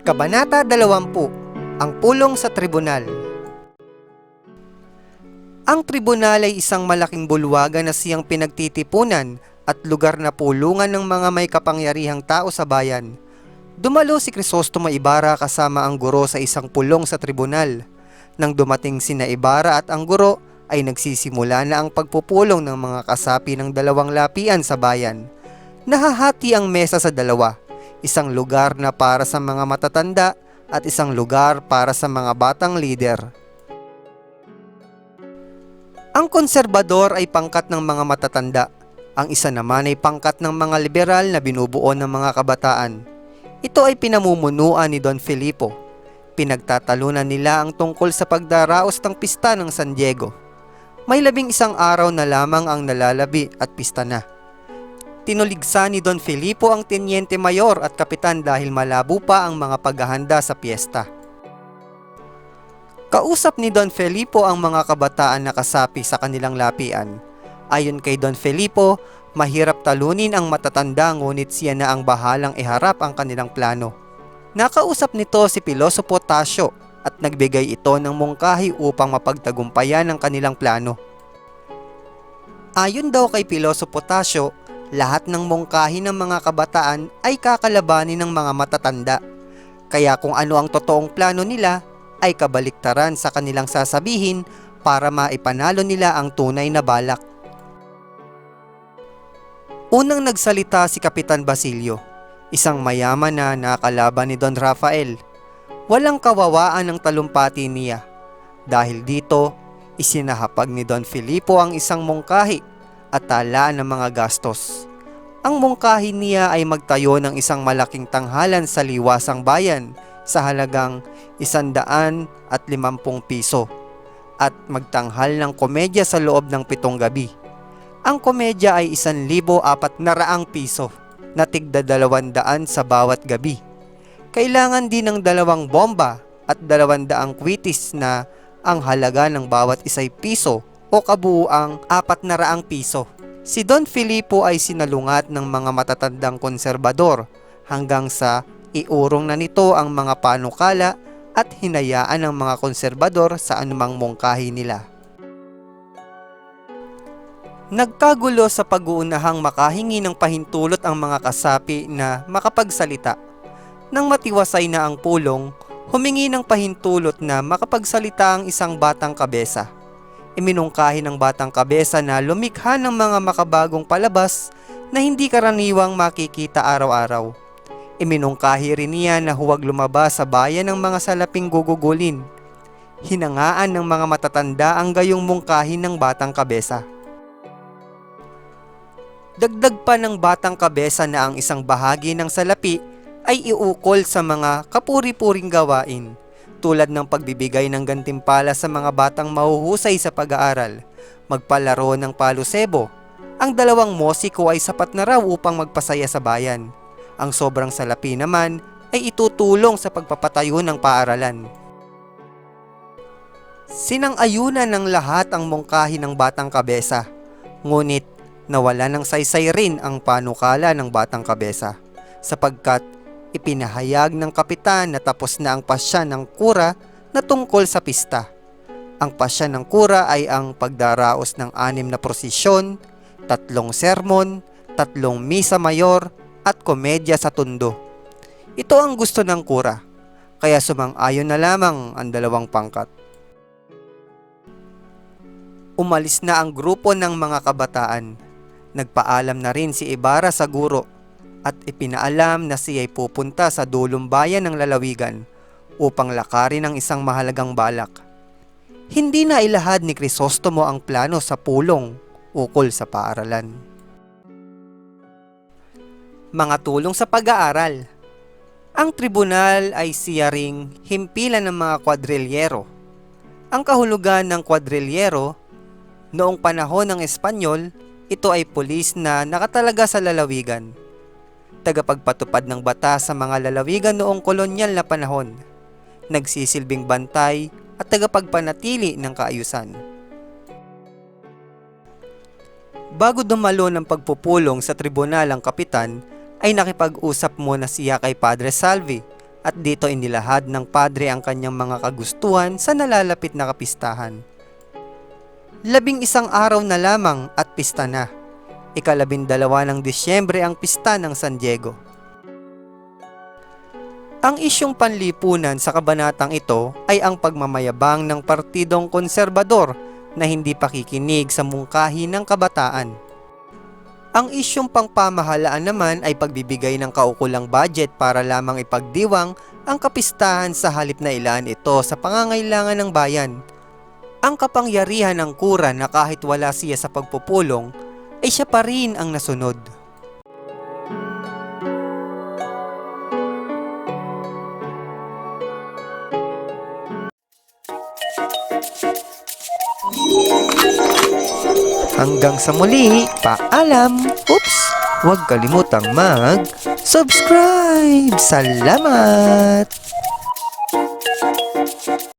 Kabanata 20 Ang pulong sa tribunal Ang tribunal ay isang malaking bulwagan na siyang pinagtitipunan at lugar na pulungan ng mga may kapangyarihang tao sa bayan. Dumalo si Crisostomo Ibarra kasama ang guro sa isang pulong sa tribunal. Nang dumating sina Ibarra at ang guro ay nagsisimula na ang pagpupulong ng mga kasapi ng dalawang lapian sa bayan. Nahahati ang mesa sa dalawa, isang lugar na para sa mga matatanda at isang lugar para sa mga batang lider. Ang konserbador ay pangkat ng mga matatanda, ang isa naman ay pangkat ng mga liberal na binubuo ng mga kabataan. Ito ay pinamumunuan ni Don Filipo. Pinagtatalunan nila ang tungkol sa pagdaraos ng pista ng San Diego. May labing isang araw na lamang ang nalalabi at pista na. Tinuligsa ni Don Filipo ang tenyente mayor at kapitan dahil malabo pa ang mga paghahanda sa piyesta. Kausap ni Don Felipo ang mga kabataan na kasapi sa kanilang lapian. Ayon kay Don Felipo, mahirap talunin ang matatanda ngunit siya na ang bahalang iharap ang kanilang plano. Nakausap nito si Pilosopo Tasio at nagbigay ito ng mungkahi upang mapagtagumpayan ang kanilang plano. Ayon daw kay Pilosopo Tasio, lahat ng mungkahi ng mga kabataan ay kakalabanin ng mga matatanda. Kaya kung ano ang totoong plano nila, ay kabaliktaran sa kanilang sasabihin para maipanalo nila ang tunay na balak. Unang nagsalita si Kapitan Basilio, isang mayaman na nakalaban ni Don Rafael. Walang kawawaan ang talumpati niya. Dahil dito, isinahapag ni Don Filipo ang isang mungkahi at talaan ng mga gastos. Ang mungkahi niya ay magtayo ng isang malaking tanghalan sa liwasang bayan sa halagang isandaan at limampung piso at magtanghal ng komedya sa loob ng pitong gabi. Ang komedya ay isan libo apat na raang piso na tigda dalawandaan sa bawat gabi. Kailangan din ng dalawang bomba at dalawandaang kwitis na ang halaga ng bawat isay piso o kabuuang apat na raang piso. Si Don Filipo ay sinalungat ng mga matatandang konserbador hanggang sa iurong na nito ang mga panukala at hinayaan ng mga konserbador sa anumang mungkahi nila. Nagkagulo sa pag-uunahang makahingi ng pahintulot ang mga kasapi na makapagsalita. Nang matiwasay na ang pulong, humingi ng pahintulot na makapagsalita ang isang batang kabesa. Iminungkahi ng batang kabesa na lumikha ng mga makabagong palabas na hindi karaniwang makikita araw-araw. Iminungkahi rin niya na huwag lumabas sa bayan ng mga salaping gugugulin. Hinangaan ng mga matatanda ang gayong mungkahi ng batang kabesa. Dagdag pa ng batang kabesa na ang isang bahagi ng salapi ay iukol sa mga kapuri-puring gawain tulad ng pagbibigay ng gantimpala sa mga batang mahuhusay sa pag-aaral, magpalaro ng palusebo. Ang dalawang mosiko ay sapat na raw upang magpasaya sa bayan. Ang sobrang salapi naman ay itutulong sa pagpapatayo ng paaralan. Sinang-ayunan ng lahat ang mungkahi ng batang kabesa, ngunit nawala ng saysay rin ang panukala ng batang kabesa sapagkat ipinahayag ng kapitan na tapos na ang pasya ng kura na tungkol sa pista. Ang pasya ng kura ay ang pagdaraos ng anim na prosesyon, tatlong sermon, tatlong misa mayor at komedya sa tundo. Ito ang gusto ng kura, kaya sumang-ayon na lamang ang dalawang pangkat. Umalis na ang grupo ng mga kabataan Nagpaalam na rin si Ibarra sa guro at ipinaalam na siya ay pupunta sa dulong bayan ng lalawigan upang lakarin ang isang mahalagang balak. Hindi na ilahad ni Crisostomo ang plano sa pulong ukol sa paaralan. Mga tulong sa pag-aaral Ang tribunal ay siya ring himpilan ng mga kwadrilyero. Ang kahulugan ng kwadrilyero noong panahon ng Espanyol ito ay pulis na nakatalaga sa lalawigan. Tagapagpatupad ng batas sa mga lalawigan noong kolonyal na panahon. Nagsisilbing bantay at tagapagpanatili ng kaayusan. Bago dumalo ng pagpupulong sa tribunal ang kapitan, ay nakipag-usap muna siya kay Padre Salvi at dito inilahad ng padre ang kanyang mga kagustuhan sa nalalapit na kapistahan. Labing isang araw na lamang at pista na. Ikalabindalawa ng Disyembre ang pista ng San Diego. Ang isyong panlipunan sa kabanatang ito ay ang pagmamayabang ng Partidong Konserbador na hindi pakikinig sa mungkahi ng kabataan. Ang isyong pangpamahalaan naman ay pagbibigay ng kaukulang budget para lamang ipagdiwang ang kapistahan sa halip na ilaan ito sa pangangailangan ng bayan. Ang kapangyarihan ng kura na kahit wala siya sa pagpupulong ay siya pa rin ang nasunod. Hanggang sa muli, paalam! Oops! Huwag kalimutang mag-subscribe! Salamat!